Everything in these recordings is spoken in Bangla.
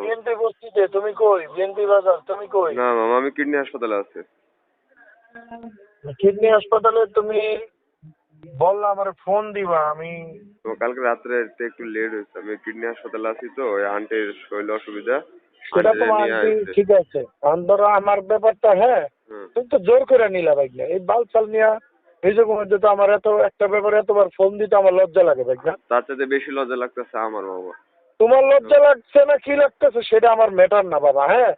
বিএনপি বস্তিতে তুমি কই? বিএনপি বাজার তুমি কই? না মামা আমি কিডনি হাসপাতালে আছি। কিডনি হাসপাতালে তুমি বললা আমার ফোন দিবা আমি তো কালকে রাত্রে একটু লেট হয়েছে। আমি কিডনি হাসপাতালে আছি তো আন্টির শরীর অসুবিধা। সেটা তো আন্টি ঠিক আছে। অন্তর আমার ব্যাপারটা হ্যাঁ তুমি তো জোর করে নিলা ভাই এই বাল চাল নিয়া যে মধ্যে তো আমার এত একটা ব্যাপারে এতবার ফোন দিতে আমার লজ্জা লাগে ভাই না তার চাইতে বেশি লজ্জা লাগতেছে আমার মামা তোমার লজ্জা লাগছে না কি লাগতেছে সেটা আমার ম্যাটার না বাবা হ্যাঁ?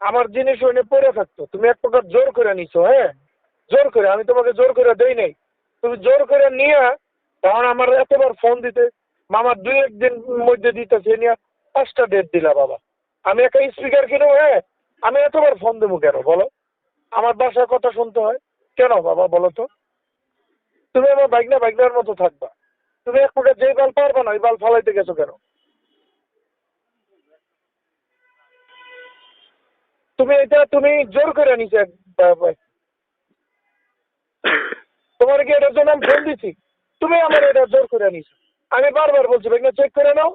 আমার জিনিস ওইনে পড়ে থাকতো। তুমি এক প্রকার জোর করে নিছো হ্যাঁ? জোর করে আমি তোমাকে জোর করে দেই নাই। তুমি জোর করে নিয়ে তখন আমার এতবার ফোন দিতে মামা দুই একদিন মধ্যে দিতেছে নিয়ে পাঁচটা ডেট দিলা বাবা। আমি একটা স্পিকার কিনবো হ্যাঁ? আমি এতবার ফোন দেবো কেন বলো? আমার বাসার কথা শুনতে হয়। কেন বাবা বলো তো? তুমি আমার বাইকনা বাইকনার মতো থাকবা। তুমি এক প্রকার যেই বাল পারবা না, ওই বাল ফালাইতে গেছো কেন? তুমি এটা, তুমি জোর করে নিছে তোমার কি এটার জন্য আমি ফোন দিছি? তুমি আমার এটা জোর করে নিছো আমি বারবার বলছি, ভাই চেক করে নাও।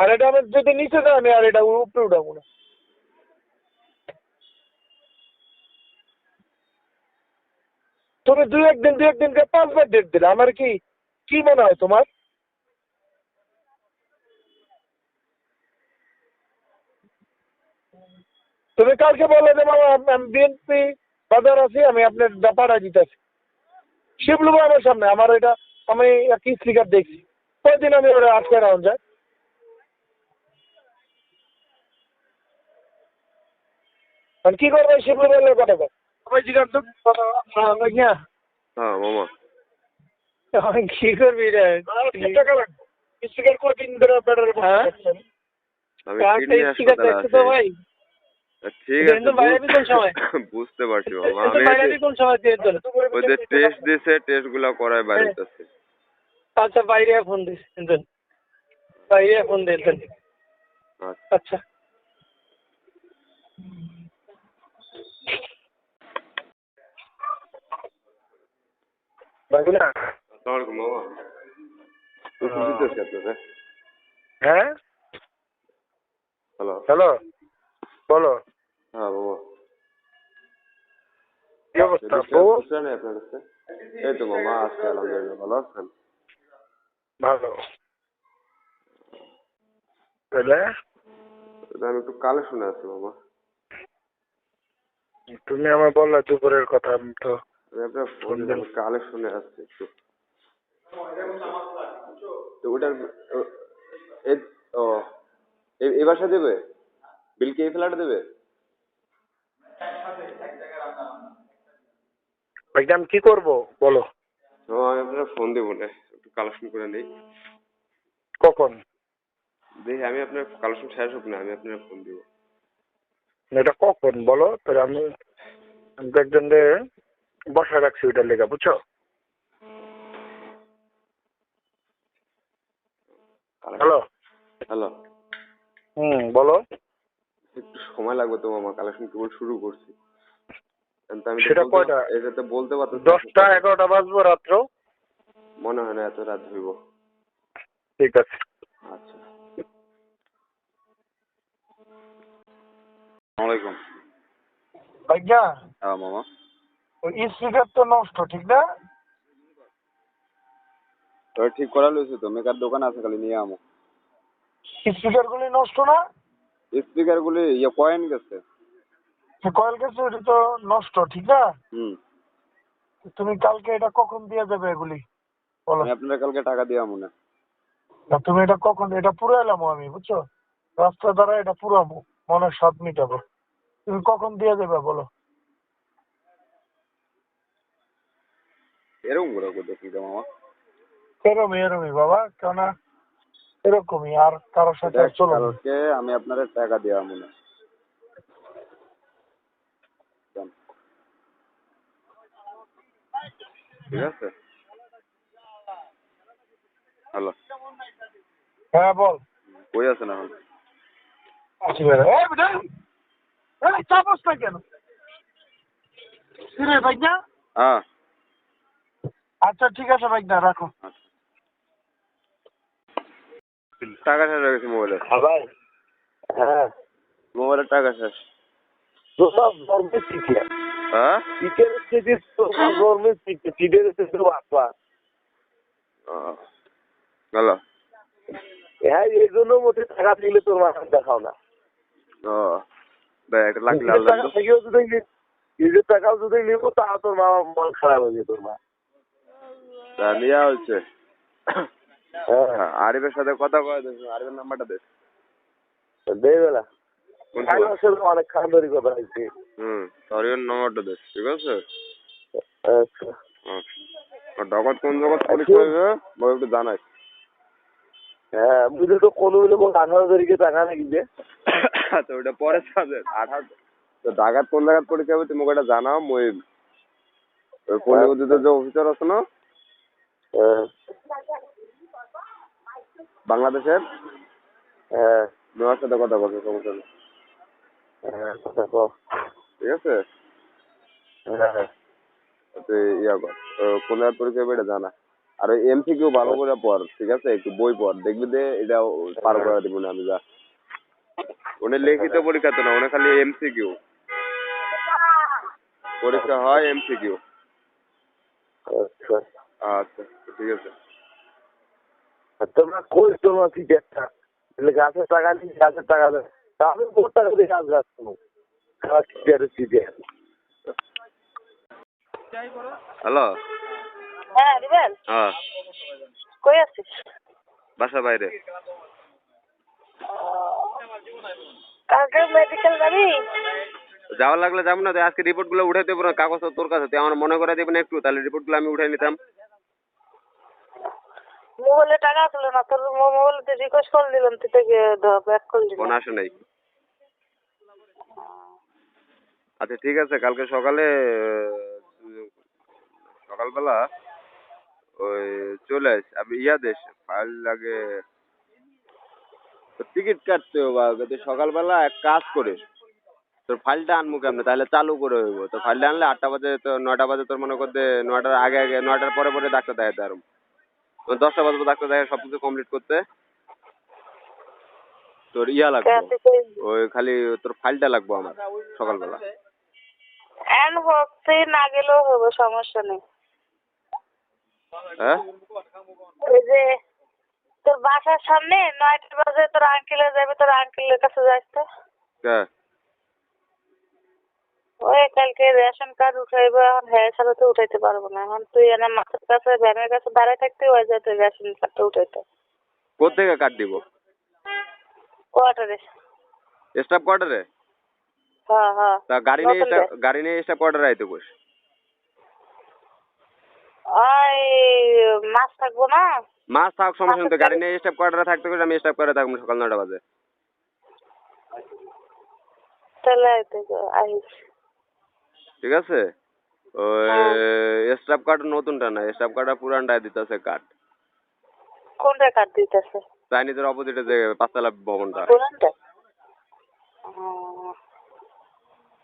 আর এটা আমার যদি নিচে যায়, আমি আর এটা উপরে উঠাবো না। তুমি দুই একদিন, দুই একদিনকে পাঁচবার ডেট দিলে, আমার কি কি মনে হয় তোমার? তুমি কালকে বলে যে, মামা, আমি বিএনপি বাজার আছি, আমি আপনার ব্যাপারে দিতেছি। শিবলু আমার সামনে, আমার এটা, আমি কি স্লিকার দেখছি। কয়দিন আমি ওরা আটকে রাউন্ড যায় কি করবে শিবলু কথা কর সবাই জিজ্ঞাসা তো হ্যাঁ মামা। আমি কি করবি রে? স্পিকার কয়দিন ধরে ব্যাটারি হ্যাঁ? ভাই? ঠিক আছে? বুঝতে পারছি মামা। আমি বাইরে কোন সময় দিয়ে দিল ওই টেস্ট দিছে টেস্টগুলা করায় বাইরে হ্যাঁ। আচ্ছা বাইরে ফোন দিস বাইরে ফোন দিয়ে দেন আচ্ছা। আসসালামু আলাইকুম মামা হ্যাঁ? হ্যালো। হ্যালো? বলো। হ্যাঁ কি অবস্থা বউ? এই তো মামা আজকে আলহামদুলিল্লাহ ভালো আছেন? ভালো। তাহলে? আমি একটু কালে শুনে আছি মামা। তুমি আমার বললা দুপুরের কথা আমি তো আপনার ফোন আমি কালে একটু। তো ওটার ও- এ- ও এ- এ বাসা দেবে? বিল কি এই ফ্ল্যাট দেবে? ভাইটা কি করব? বলো। আমি আপনার ফোন দেবো না। একটু কালেকশন করে নেই। কখন? দেখি আমি আপনার কালেকশন শেষ হোক না আমি আপনার ফোন দিব। এটা কখন? বলো তাহলে আমি একজনকে বসায় রাখছি ওইটার লেখা বুঝছ? হ্যালো? হ্যালো। হুম বলো। একটু সময় লাগবে তো মামা কালেকশন কেবল শুরু করছি। সেটা কয়টা? এটা তো বলতে পারতো দশটা এগারোটা বাজবো রাত্র। মনে হয় না এত রাত হইব। ঠিক আছে। আচ্ছা। আসসালামাইকুম ভাইয়া? হ্যাঁ মামা। স্পিকার তো নষ্ট ঠিক না? তো ঠিক করা লইছি তো মেকার দোকান আছে খালি নিয়ে আমো। স্পিকার গুলি নষ্ট না? স্পিকার গুলি ইয়ে পয়েন্ট গেছে। কয়েল গেছে ওটা তো নষ্ট ঠিক না? হুম। তুমি কালকে এটা কখন দিয়ে দেবে এগুলি? বলো। আমি আপনার কালকে টাকা দিয়ে আমো না। তুমি এটা কখন এটা পুরো এলামো আমি বুঝছ? রাস্তা দ্বারা এটা পুরাবো মনের স্বাদ মিটাবো। তুমি কখন দিয়ে দেবে বলো। এরকম করে দেখি মামা। এরমই এরমই বাবা কেননা এরকমই আর কারোর সাথে চলো। কালকে আমি আপনার টাকা দিয়ে আমো না যান। ঠিক আছে? হ্যালো। হ্যাঁ বল। কই আছেন এখন? আছি বেড়া এই বেটা এই চাপস না কেন? ভাই না হ্যাঁ। আচ্ছা ঠিক আছে ভাই না রাখো। টাকা শেষ হয়ে গেছে মোবাইলে? ভাই। হ্যাঁ। মোবাইলের টাকা শেষ। সব হ্যাঁ? হ্যাঁ এই জন্য মোটে টাকা দিলে তোর মাথা দেখাও না। ও একটা লাখ লাল টাকা থেকেও যদি নি- নিজের টাকাও যদি নিবো তা তোর মা মন খারাপ হয়ে যায় তোর মা। লিয়া হচ্ছে। হ্যাঁ আরিফের সাথে কথা কয় আরিফের নাম্বারটা দে। দে বেলা। কোন খাই আসলে অনেক খান ধরি কথা হয়েছে হুম সরিয়ের নাম্বারটা দে ঠিক আছে? আচ্ছা। ডকত কোন জগৎ পরীক্ষা হইবে বই একটু জানাই। হ্যাঁ তো কোনো মোক আঠারো তারিখে টাকা নাকি যে। আচ্ছা ওটা পরে তো কোন পরীক্ষা হবে তুমি ওটা জানাও মই ওই পল্লীবিদ্যুতের যে অফিসার আছে না বাংলাদেশের হ্যাঁ সাথে কথা বলছে সমস্যা নেই। হ্যাঁ কথা। ঠিক আছে? হ্যাঁ ইয়া কর ও পরীক্ষা হবে এটা জানা। আর ওই এমসিকিউ ভালো করে পড় ঠিক আছে? একটু বই পড় দেখবি যে এটা পার করে দিব না আমি যা। উনি লিখিত পরীক্ষা তো না উনি খালি এমসিকিউ পরীক্ষা হয় এমসিকিউ আচ্ছা। আচ্ছা ঠিক আছে। তোমরা কই তোমার বলে গাছের টাকা নিয়ে গাছের টাকা বহুত টাকা দিয়ে গাছ গাছ হ্যালো? হ্যাঁ রিবেল হ্যাঁ। কই আছিস? বাসা বাইরে। কালকে মেডিকেল যাবি? যাওয়ার লাগলে যাব না আজকে রিপোর্টগুলো উঠে দেবো না কাগজ তো তোর কাছে। তুই আমার মনে করে দেবেন একটু তাহলে রিপোর্টগুলো আমি উঠে নিতাম। মোবাইলে টাকা ছিল না, তোর মোবাইলে রিকোয়েস্ট করে দিলাম, তুই ব্যাক করে দিলাম ফোন আসে নাই। আচ্ছা ঠিক আছে, কালকে সকালে, সকালবেলা ওই চলে আস আমি ইয়া দেশ ফাইল লাগে টিকিট কাটতে হবে সকালবেলা এক কাজ করিস, তোর ফাইলটা আনব কেমনে? তাহলে চালু করে হইব। তো ফাইলটা আনলে আটটা বাজে, তো নয়টা বাজে, তোর মনে করতে নয়টার আগে আগে, নয়টার পরে পরে ডাক্তার দেখাতে আরও দশটা বাজে ডাক্তার দেখা সব কিছু কমপ্লিট করতে। তোর ইয়া লাগবে। ওই খালি তোর ফাইলটা লাগবে আমার সকালবেলা। এন হচ্ছে না গেলেও হবে সমস্যা নেই। হ্যাঁ? ওই যে তোর বাসার সামনে নয়টা বাজে তোর আঙ্কেলে যাবে তোর আঙ্কেলের কাছে যাস তো। কে? ওই কালকে রেশন কার্ড উঠাইবো এখন হ্যাঁ ছাড়া তো উঠাইতে পারব না। এখন তুই এনে মাথার কাছে ভ্যানের কাছে দাঁড়ায় থাকতে ওই যায় তোর রেশন কার্ডটা উঠাইতে। কোথেকে কাট দিব? কোয়ার্টারে। স্টাফ কোয়ার্টারে? হ্যাঁ হ্যাঁ। তা গাড়ি নিয়ে স্টাফ গাড়ি। নিয়ে স্টাফ কোয়ার্টারে আইতে বস। ওই মাছ থাকব না? মাছ থাক সমস্যা নেই গাড়ি নিয়ে স্টাফ কোয়ার্টারে থাকতে কইলে আমি স্টাফ কোয়ার্টারে থাকব সকাল নয়টা বাজে। তাহলে আইতে ঠিক আছে? ওই স্টাফ কার্ড নতুনটা না স্টাফ কার্ড পুরানটা দিতেছে কার্ড কোনটা কাট দিতেছে? চাইনিজের অপোজিটে যে পাঁচতলা ভবনটা।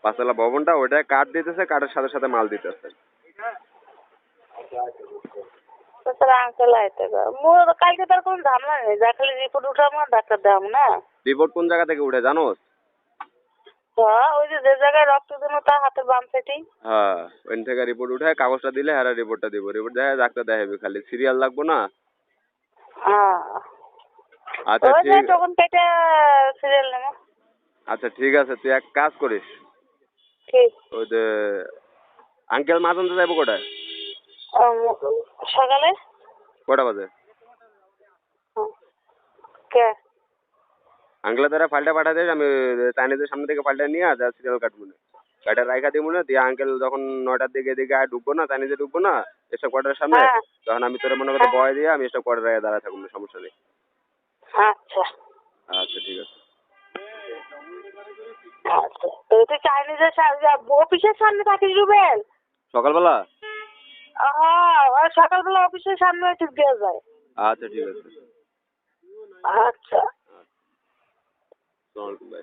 পাঁচতলা ভবনটা ওইটা কার্ড দিতেছে কার্ডের সাথে সাথে মাল দিতেছে। কালকে তার কোনো ঝামেলা নেই যা খালি রিপোর্ট উঠাবো ডাক্তার দেখাবো না। রিপোর্ট কোন জায়গা থেকে উঠে জানোস? হ্যাঁ ওই যে যে জায়গায় রক্ত তার হাতের বাম সাইডেই হ্যাঁ ওইখান থেকে রিপোর্ট উঠে কাগজটা দিলে হ্যাঁ রিপোর্টটা দিব। রিপোর্ট দেখে ডাক্তার দেখাবে খালি। সিরিয়াল লাগবো না? হ্যাঁ। আচ্ছা ঠিক তখন কেটে সিরিয়াল নেব। আচ্ছা ঠিক আছে তুই এক কাজ করিস। ঠিক ওই যে আঙ্কেল মাছ আনতে যাব কোটায় সকালে? কটা বাজে? কে? আঙ্কেলের দ্বারা ফাইলটা পাঠা দেয় আমি চাইনিজের সামনে থেকে ফাইলটা নিয়ে যা সিরিয়াল কাটবো না। গাড়িটা রাইখা দিব না দিয়ে আঙ্কেল যখন নয়টার দিকে এদিকে আর ঢুকবো না চাইনিজে ঢুকবো না এসব কোয়ার্টারের সামনে হ্যাঁ। তখন আমি তোর মনে করতে বয় দিয়ে আমি এসব কোয়ার্টারে দাঁড়ায় থাকব না সমস্যা নেই। আচ্ছা। আচ্ছা ঠিক আছে। আচ্ছা। তো তুই চাইনিজের অফিসের সামনে থাকিস রুবেল? সকালবেলা? হ্যাঁ সকালবেলা অফিসের সামনে ঠিক দেওয়া যায়। আচ্ছা ঠিক আছে। আচ্ছা। ভাই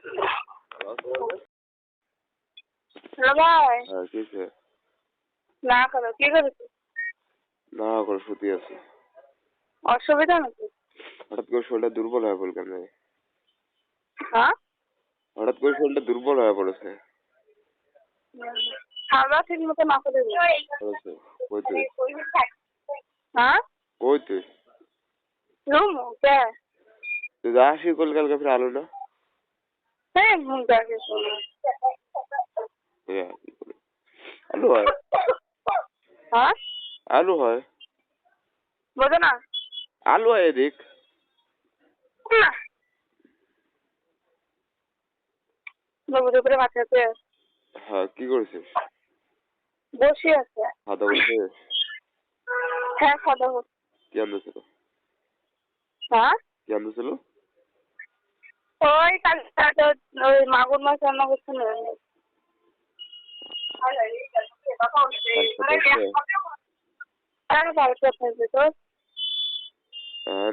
হ্যাঁ? না করো কি করেছিস না করে শুতে আছে। অসুবিধা নাকি? হঠাৎ করে শরীরটা দুর্বল হয়ে পড়ল কেন হ্যাঁ? হঠাৎ করে শরীরটা দুর্বল হয়ে পড়েছে। খাওয়া ঠিক মতো না করে কই তুই? হ্যাঁ? কই তুই? রুম কে? তুই যা আসি করলি কালকে আলো আলু না? হ্যাঁ দেখে শোনো। এ, কি করে? আলু হয়। হ্যাঁ? আলু হয়। বোঝো না। আলু হয় এদিক। না। মাথাতে হ্যাঁ কি করেছিস? বসে আছে। খাতা বলছে হ্যাঁ হোক কি আনতেছিল? হ্যাঁ? কি আনতেছিল? ওই কালকে ওই মাগুর মাছ রান্না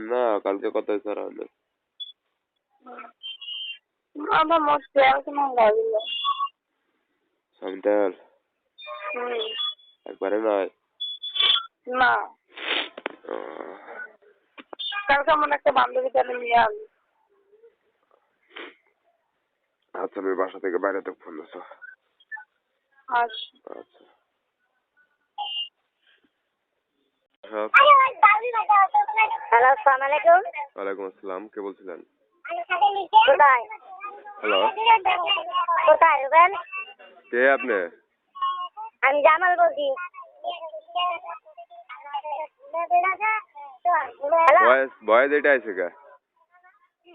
না কালকে কথা হয়েছে আর হলো? আমার মোট দেওয়া কোনো লাগল সামিটাল একবারে নয়? না। কালকে আমার একটা বান্ধবী জানে নিয়ে আনবে আচ্ছা আমি বাসা থেকে বাইরে তো ফোন দিচ্ছ আচ্ছা। আচ্ছা। হ্যাঁ হ্যালো আসসালামু আলাইকুম। ওয়ালাইকুম আসসালাম কে বলছিলেন? কোথায়? হ্যালো। কোথায় রুবেন কে আপনি? আমি জামাল বলছি। হ্যালো বয়স বয়স এটা আছে কে?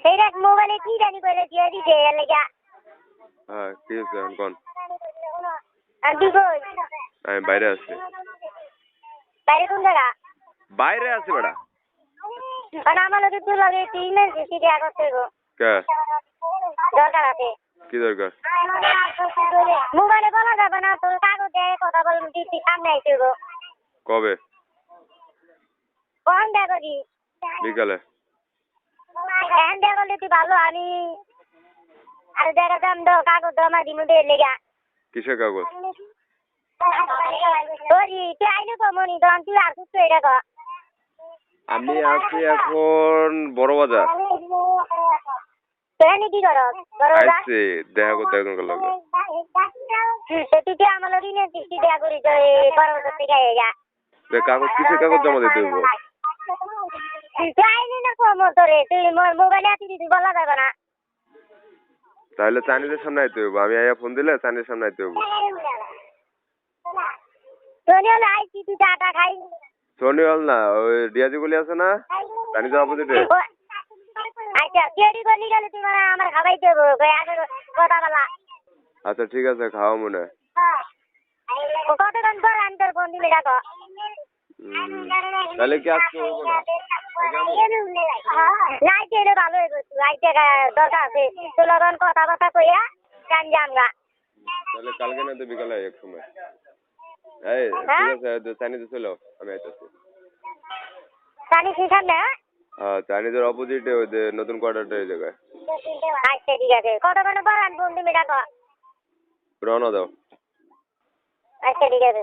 সেই দেখ মোবাইলে কি জানি করে দিয়ে দিছে এর লেগা হ্যাঁ কি হয়েছে এখন কোন। তুই কই? আমি বাইরে আছি। বাইরে কোন জায়গা? বাইরে আছি বেটা। কারণ আমার লোকে তুই লগে তুই ইমার্জেন্সি দেওয়া করতে গো কে? দরকার আছে। কি দরকার? মোবাইলে বলা যাবে না তোর কাগজে কথা বলবি তুই তুই সামনে আইতে গো কবে? বিকালে। এখন দেখা তুই ভালো আমি আর দেখা দাম দাও কাগজ দাও আমার দিমু দিয়ে লেগা। কিসের কাগজ? তোরি তুই আইলে কমনি তখন তুই আর সুস্থ এটা কর আমি আছি এখন বড় বাজার তুই এনে কি কর আইছি দেখা করতে একজন লাগে। তুই কি আমার লগে নিয়ে সৃষ্টি দেয়া করি তো এই পরবর্তী থেকে যা। কাগজ কিসের কাগজ জমা দিতে হইব? তুই আইলি না কম তোরে তুই মোবাইলে আছি তুই বলা যাবে না। তাহলে চাইনিজের সামনে আইতে হইব। আমি আইয়া ফোন দিলে চাইনিজের সামনে আইতে হইব। হলে আইছি তুই টাটা খাই সোনি হল না ওই ডিয়াজি গলি আছে না? চাইনিজের অপোজিটে আচ্ছা কেডি গেলে তুই মানে আমার খাবাই দেবো আগে কথা বলা। আচ্ছা ঠিক আছে খাওয়া মনে হয়। কতক্ষণ পর আমি তোর ফোন দিলে হুম, তাহলে কি আজকে হইব না? নাইতে এলে ভালো হইব তুই আইতে দরকার আছে। তোর লগন কথাবার্তা কইয়া গান জামগা তাহলে কালকে না তো বিকালে এক সময়। এই হ্যাঁ? ঠিক আছে চাইনিজে চলো আমি আইতেছি। সামনে হ্যাঁ চাইনিজের অপোজিটে ওই যে নতুন কোয়ার্টারটা এই জায়গায়। আচ্ছা ঠিক আছে। কতক্ষণ পর আমি ফোন দিবি ডাকো। রওনা দাও। আচ্ছা ঠিক আছে।